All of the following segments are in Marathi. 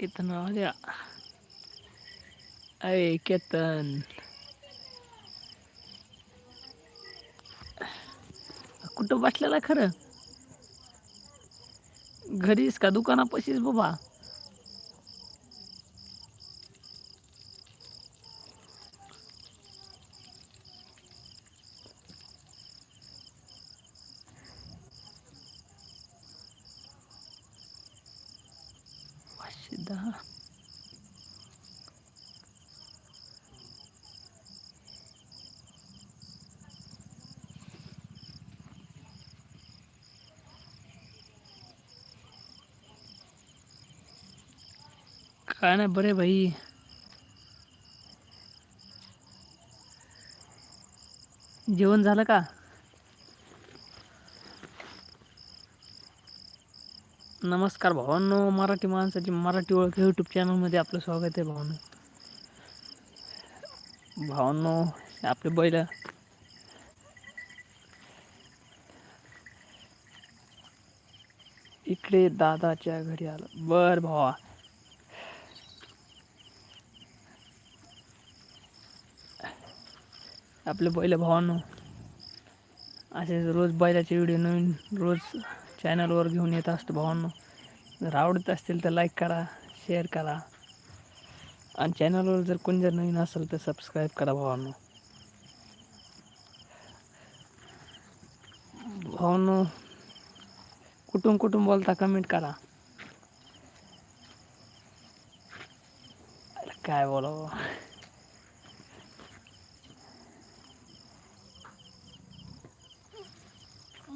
केतन राजा अय केतन कुठं बसलेला खरं घरीच का दुकानापाशीच बाबा दहा काय नाही बरे भाई. जेवण झालं का? नमस्कार भावांनो मराठी माणसाची मराठी ओळख यूट्यूब चॅनलमध्ये आपलं स्वागत आहे भावांनो. भावांनो आपले बैल. इकडे दादाच्या घरी आलं. बर भावा. आपले बैल भावांनो असे रोज बैलाचे व्हिडिओ नवीन रोज चॅनलवर घेऊन येत असतो भावांनो. जर आवडत असतील तर लाईक करा शेअर करा. आणि चॅनलवर जर कोणी जर नवीन असेल तर सबस्क्राईब करा भावांनो. भावांनो कुठून कुठून बोलता कमेंट करा. अरे काय बोलावं?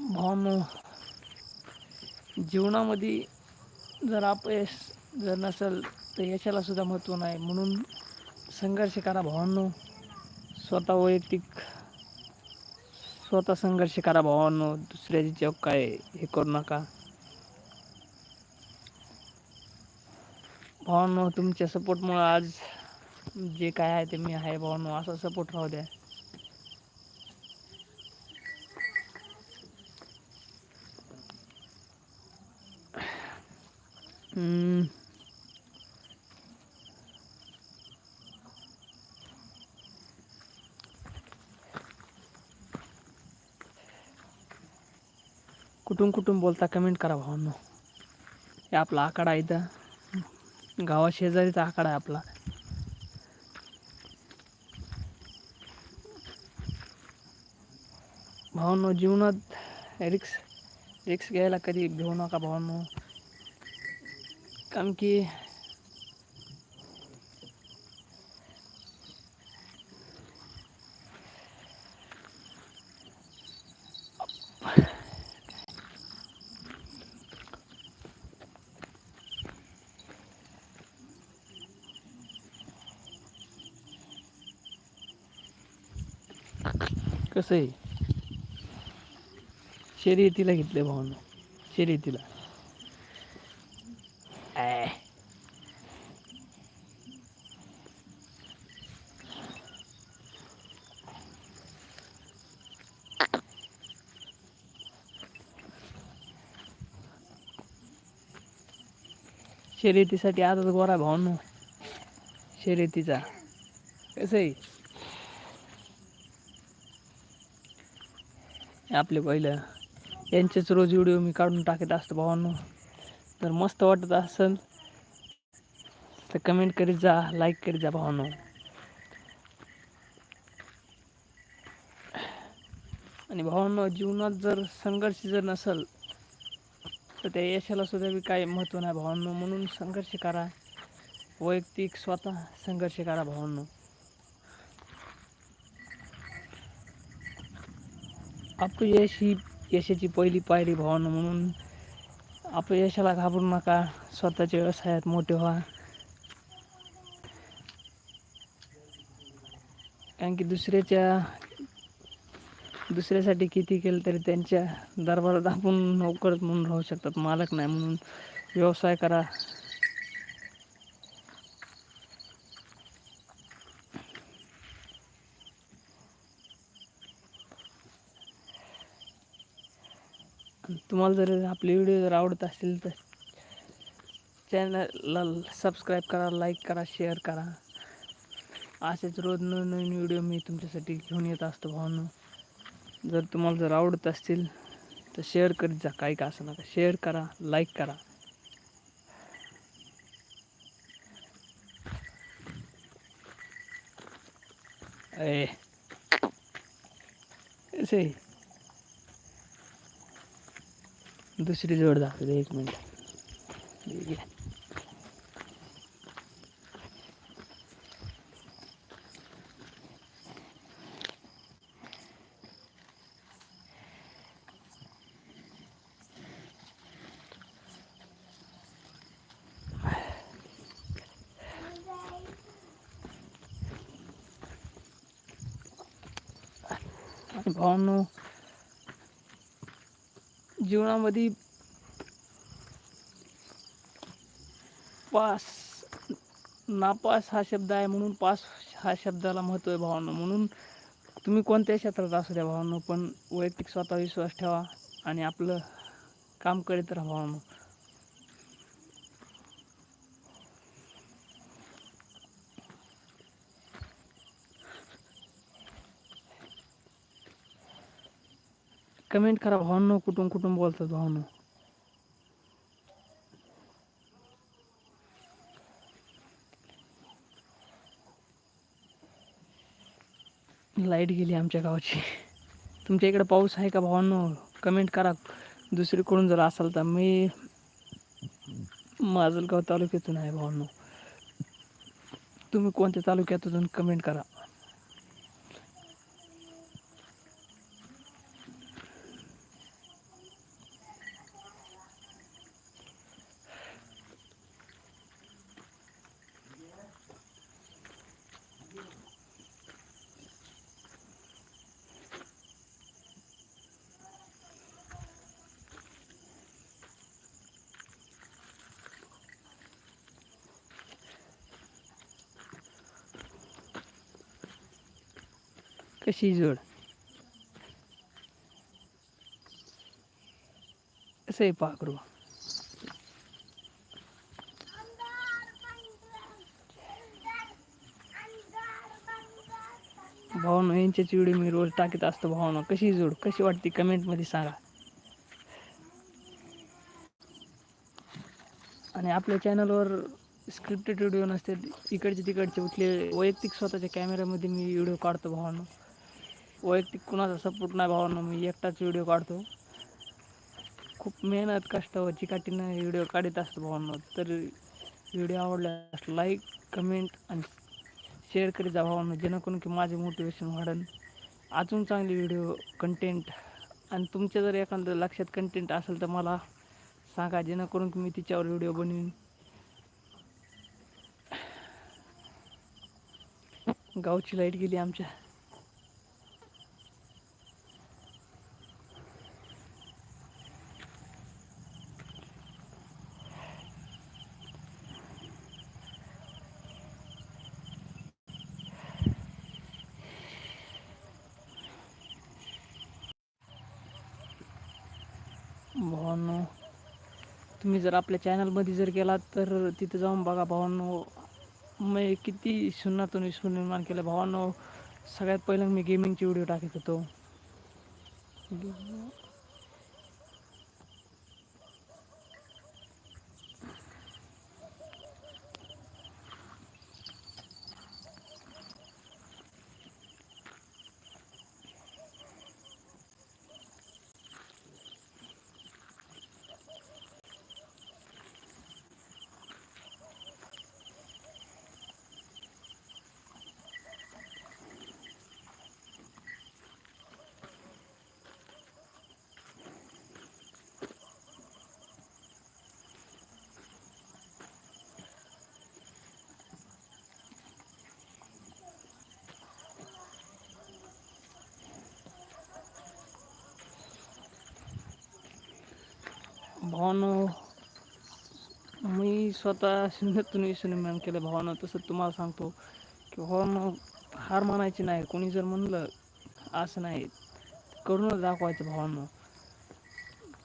भावांनो जीवनामध्ये जर अपयश जर नसेल तर यशाला सुद्धा महत्त्व नाही. म्हणून संघर्ष करा भावांनो. स्वतः वैयक्तिक स्वतः संघर्ष करा भावांनो. दुसऱ्याची जग काय हे करू नका. भावांनो तुमच्या सपोर्टमुळं आज जे काय आहे ते मी आहे भावांनो. असा सपोर्ट राहू द्या. कुठून कुठून बोलता कमेंट करा भावांनो. हे आपला आकडा इथं. गावा शेजारीचा आकडा आहे आपला. भावांनो जीवनात रिक्स रिक्स घ्यायला कधी घेऊ नका भावांनो. कारण की कसं आहे? शर्यतीला घेतले भावांनो. शर्यतीला. शर्यतीसाठी आताच गोरा भावांनो. शर्यतीचा. कसं आहे? आपले पहिलं. यांचेच रोज व्हिडिओ मी काढून टाकत असतो भावांनो. तर मस्त वाटत असेल तर कमेंट करीत जा लाईक करीत जा भावांनो. आणि भावांनो जीवनात जर संघर्ष जर नसेल तर त्या यशाला सुद्धा बी काही महत्त्व नाही भावांनो. म्हणून संघर्ष करा. वैयक्तिक स्वतः संघर्ष करा भावांनो. अपयश ही यशाची पहिली पायरी भावांनो म्हणून अपयशाला घाबरू नका. स्वतःच्या व्यवसायात मोठे व्हा. कारण की दुसऱ्याच्या दुसऱ्यासाठी किती केलं तरी त्यांच्या दरबारात आपण नोकरच म्हणून राहू शकतात. मालक नाही म्हणून. व्यवसाय करा. तुम्हाला जर आपले व्हिडिओ जर आवडत असतील तर चॅनलला सबस्क्राईब करा लाईक करा शेअर करा. असेच रोज नवीन नवीन व्हिडिओ मी तुमच्यासाठी घेऊन येत असतो भावनं. जर तुम्हाला जर आवडत असतील तर शेअर करीत जा काही का असं नका. शेअर करा लाईक करा. ए असे दुसरी जोड दाखवते एक मिनिट ठीक आहे आणि भावांनो जीवनामध्ये पास नापास हा शब्द आहे म्हणून पास हा शब्दाला महत्त्व आहे भावांनो. म्हणून तुम्ही कोणत्याही क्षेत्रात असू द्या भावांनो पण वैयक्तिक स्वतः विश्वास ठेवा आणि आपलं काम करीत राहा भावांनो. कमेंट करा भावांनो कुठून कुठून बोलतात भावांनो. लाइट गेली आमच्या गावाची. तुमच्या इकडे पाऊस आहे का भावांनो? कमेंट करा. दुसरीकडून जर असाल तर मी माजलगाव तालुक्यातून आहे भावांनो. तुम्ही कोणत्या तालुक्यातून? कमेंट करा. कशी जोड? असं आहे पाखरू भावनो यांच्याची व्हिडिओ मी रोज टाकीत असतो भावनो. कशी जोड? कशी वाटते? कमेंटमध्ये सांगा. आणि आपल्या चॅनलवर स्क्रिप्टेड व्हिडिओ नसते इकडचे तिकडचे उठले वैयक्तिक स्वतःच्या कॅमेऱ्यामध्ये मी व्हिडिओ काढतो भावांनो. वैयक्तिक कुणाचा सपोर्ट नाही भावांना मी एकटाच व्हिडिओ काढतो. खूप मेहनत कष्ट व चिकाटीनं व्हिडिओ काढत असतो भावांनो. तर व्हिडिओ आवडल्यास लाईक कमेंट आणि शेअर करीत जा भावांनो जेणेकरून की माझे मोटिवेशन वाढेल अजून चांगले व्हिडिओ कंटेंट आणि तुमच्या जर एखादं लक्षात कंटेंट असेल तर मला सांगा जेणेकरून की मी तिच्यावर व्हिडिओ बनवीन. गावची लाइट गेली आमच्या. भावांनो तुम्ही जर आपल्या चॅनलमध्ये जर गेलात तर तिथं जाऊन बघा भावांनो. मी किती शून्यातून विश्व निर्माण केलं. भावांनो सगळ्यात पहिलं मी गेमिंगची व्हिडिओ टाकत होतो. भावानो मी स्वतः शून्यातून विषय निर्माण केलं भावानं. तसं तुम्हाला सांगतो की भावानं हार मानायची नाही. कोणी जर म्हणलं असं नाही करूनच दाखवायचं भावानं.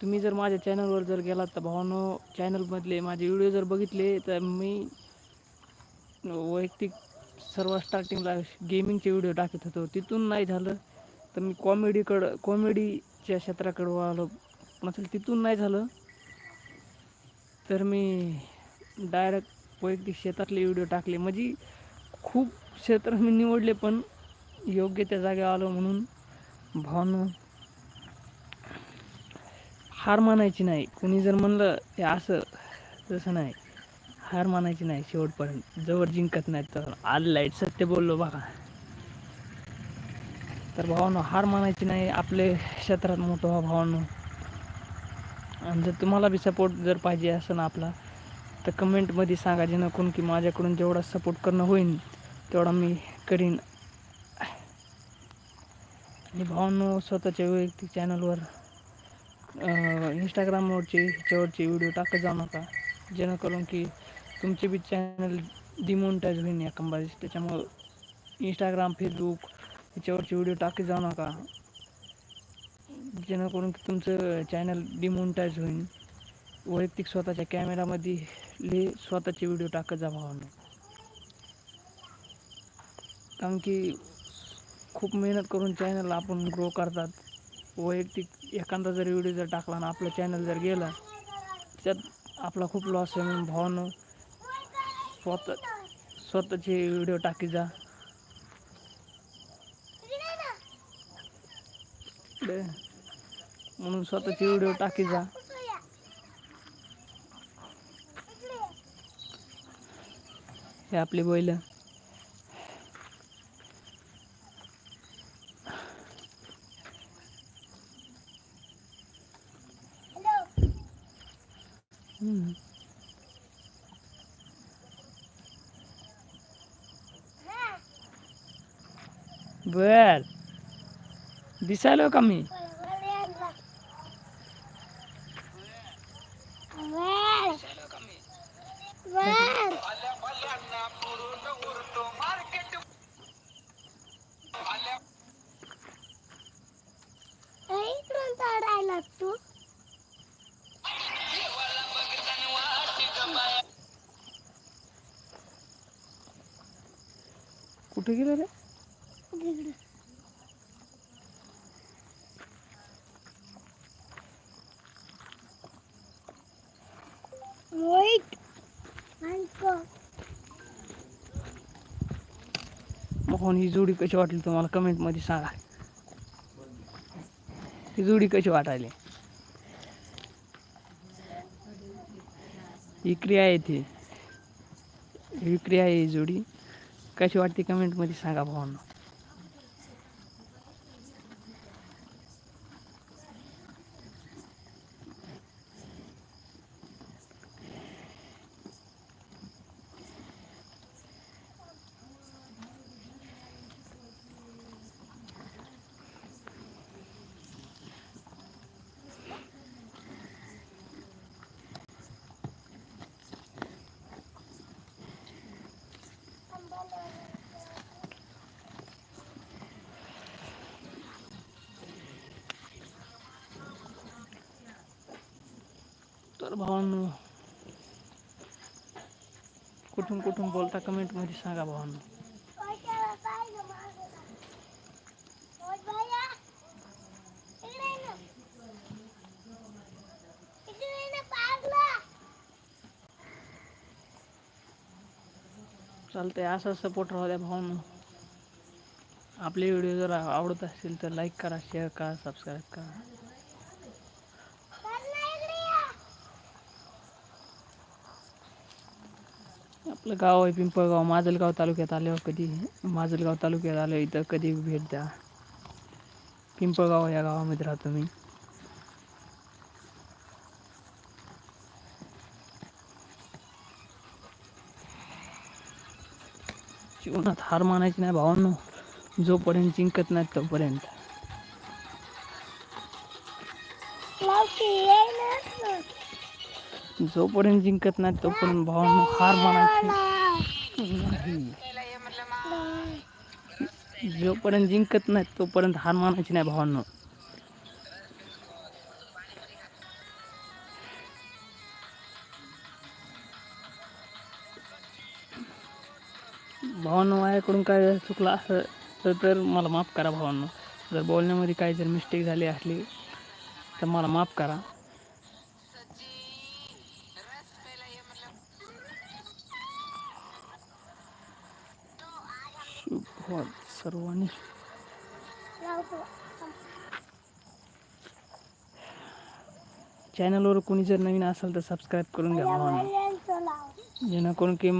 तुम्ही जर माझ्या चॅनलवर जर गेलात तर भावानो चॅनलमधले माझे व्हिडिओ जर बघितले तर मी वैयक्तिक सर्व स्टार्टिंगला गेमिंगचे व्हिडिओ टाकत होतो. तिथून नाही झालं तर मी कॉमेडीकडं कॉमेडीच्या क्षेत्राकडं आलो नसेल तिथून नाही झालं. तर मी डायरेक्ट वैयक्तिक शेतातले व्हिडिओ टाकले. म्हणजे खूप क्षेत्र मी निवडले पण योग्य त्या जागेवर आलो म्हणून भावनं हार मानायची नाही. कोणी जर म्हणलं हे असं तसं नाही हार मानायची नाही शेवटपर्यंत जवळ जिंकत नाही तर आलं लाइट सत्य बोललो बघा. तर भावानं हार मानायची नाही आपले क्षेत्रात मोठं व्हा भावानो. आणि जर तुम्हाला बी सपोर्ट जर पाहिजे असं ना आपला तर कमेंटमध्ये सांगा जेणेकरून की माझ्याकडून जेवढा सपोर्ट करणं होईल तेवढा मी करीन. आणि भावांनो स्वतःच्या वैयक्तिक चॅनलवर इंस्टाग्रामवरचे ह्याच्यावरचे व्हिडिओ टाकत जाऊ नका. जेणेकरून की तुमचे बी चॅनल डिमोनिटाईज होईल या कंबाईज त्याच्यामुळं इंस्टाग्राम फेसबुक ह्याच्यावरचे व्हिडिओ टाकत जाऊ नका. जेणेकरून की तुमचं चॅनल डिमोनिटाईज होईल. वैयक्तिक स्वतःच्या कॅमेरामध्ये ले स्वतःचे व्हिडिओ टाकत जा भावांना. कारण की खूप मेहनत करून चॅनल आपण ग्रो करतात. वैयक्तिक एखादा जर व्हिडिओ जर टाकला ना आपलं चॅनल जर गेला त्यात आपला खूप लॉस आहे म्हणून भावानं स्वतः स्वतःचे व्हिडिओ टाकी जा इकडे म्हणून स्वतःचे व्हिडिओ टाकी जा. हे आपली बैल. हम्म. बर. दिसायलो का मी? कुठे गेलो रे. मग ही जोडी कशी वाटली तुम्हाला? कमेंटमध्ये सांगा. ही जोडी कशी वाटायली? विक्री आहे ती. विक्री आहे ही जोडी. कशी वाटते कमेंटमध्ये सांगा भावांना. तर भावांनो कुठून कुठून बोलता कमेंटमध्ये सांगा भावांनो चालतंय असा सपोर्ट राहू द्या भावांनो आपले व्हिडिओ जर आवडत असतील तर लाईक करा शेअर करा सबस्क्राईब करा। आपलं गाव आहे पिंपळगाव माजलगाव तालुक्यात आल्यावर कधी माजलगाव तालुक्यात आलं इथं कधी भेट द्या. पिंपळगाव या गावामध्ये राहतो मी. जीवनात हार मानायची नाही भावांनो. जोपर्यंत जिंकत नाही तोपर्यंत. जोपर्यंत जिंकत नाही तोपर्यंत भावांना हार मानायची. नाही जोपर्यंत जिंकत नाही तोपर्यंत हार मानायची नाही भावांना. भावांनो माझ्याकडून काय चुकलं असं तर मला माफ करा भावांनो. जर बोलण्यामध्ये काही जर मिस्टेक झाली असली तर मला माफ करा. सर्वांनी. चॅनलवर कोणी जर नवीन असेल तर सबस्क्राईब करून घ्या जेणेकरून की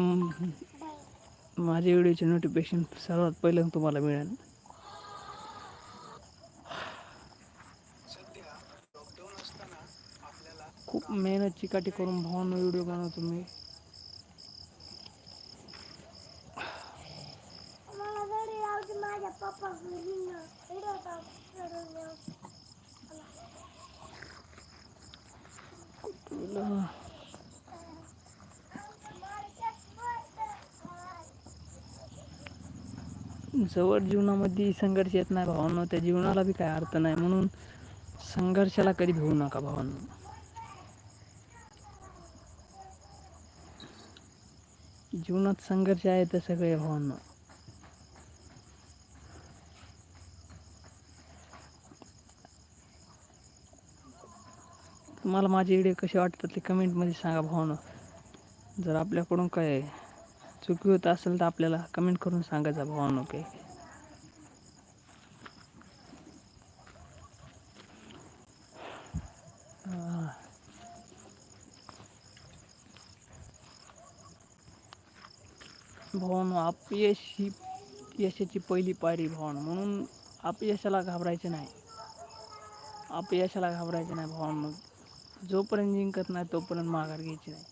माझ्या व्हिडिओचे नोटिफिकेशन सर्वात पहिलं तुम्हाला मिळेल. खूप मेहनत चिकाटी करून भावना व्हिडिओ बनवतो मी मला घरी लावते माझ्या पप्पा घरी ना व्हिडिओ करून येऊ. तुला जवळ जीवनामध्ये संघर्ष येत नाही भावांनो. त्या जीवनाला बी काय अर्थ नाही. म्हणून संघर्षाला कधी भिवू नका भावांनो. जीवनात संघर्ष आहे तर सगळे भावांनो. तुम्हाला माझे व्हिडिओ कसे वाटतात ते कमेंटमध्ये सांगा भावांनो. जर आपल्याकडून काय चुकी होत असेल तर आपल्याला कमेंट करून सांगायचा भावांनो काय हा. अपयश ही यशाची पहिली पायरी भावांनो. म्हणून अपयशाला घाबरायचे नाही. अपयशाला घाबरायचे नाही भावांनो. जोपर्यंत जिंकत नाही तोपर्यंत माघार घ्यायची नाही.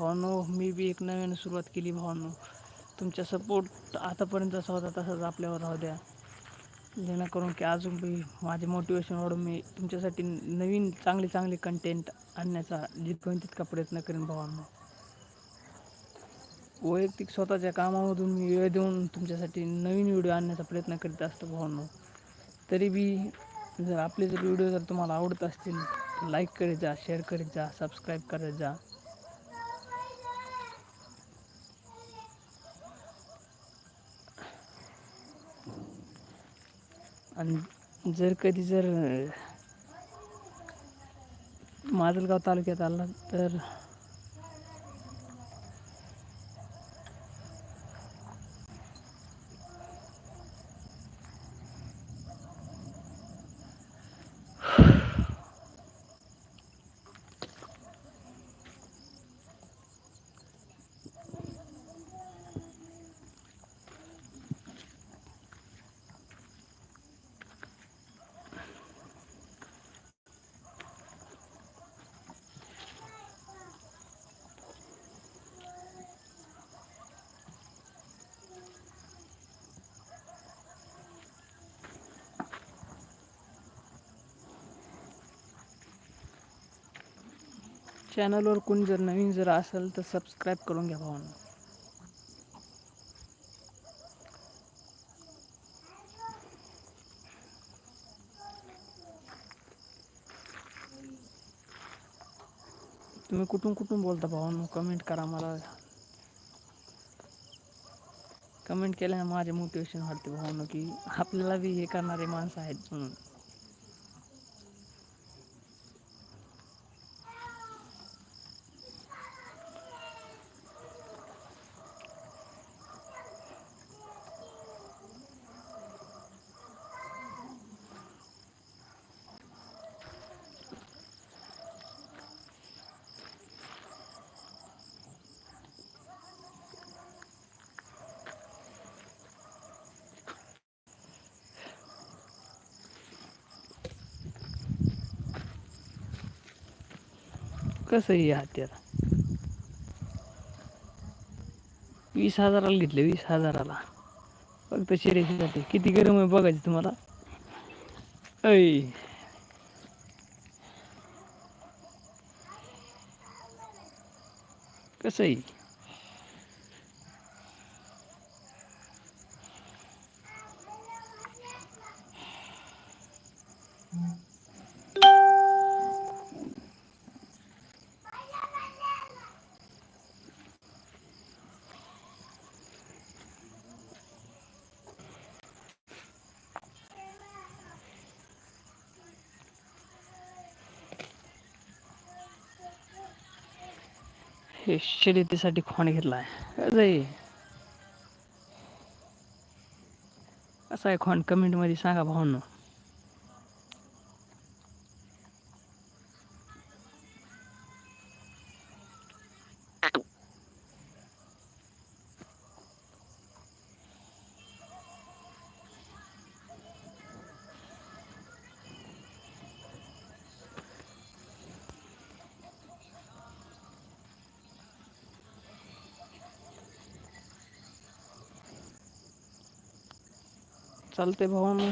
भावांनो मी बी एक नवीन सुरुवात केली भावांनो. तुमचा सपोर्ट आतापर्यंत जसा होता तसाच आपल्यावर राहू द्या. जेणेकरून की अजून बी माझे मोटिवेशन वाढून मी तुमच्यासाठी नवीन चांगले चांगले कंटेंट आणण्याचा जितकं तितका प्रयत्न करेन भावांनो. वैयक्तिक स्वतःच्या कामामधून मी वेळ देऊन तुमच्यासाठी नवीन व्हिडिओ आणण्याचा प्रयत्न करीत असतो भावांनो. तरी बी जर आपले जर व्हिडिओ जर तुम्हाला आवडत असतील लाईक करीत जा शेअर करीत जा सबस्क्राईब करत जा. आणि जर कधी जर माजलगाव तालुक्यात आला तर चॅनलवर कोणी जर नवीन जर असेल तर सबस्क्राईब करून घ्या भावन. तुम्ही कुठून कुठून बोलता भावांनो? कमेंट करा मला. कमेंट केल्याने माझे मोटिवेशन वाटते भावांनो की आपल्याला बी हे करणारे माणसं आहेत म्हणून. कसं आहे हे वीस हजाराला घेतले वीस हजाराला. फक्त शिरेसाठी. किती गरम आहे बघायचं तुम्हाला. ऐ. कसं आहे हे शर्यतीसाठी खोंड घेतला आहे असा आहे कसा कमेंटमध्ये सांगा भावांनो. चालते भावांनो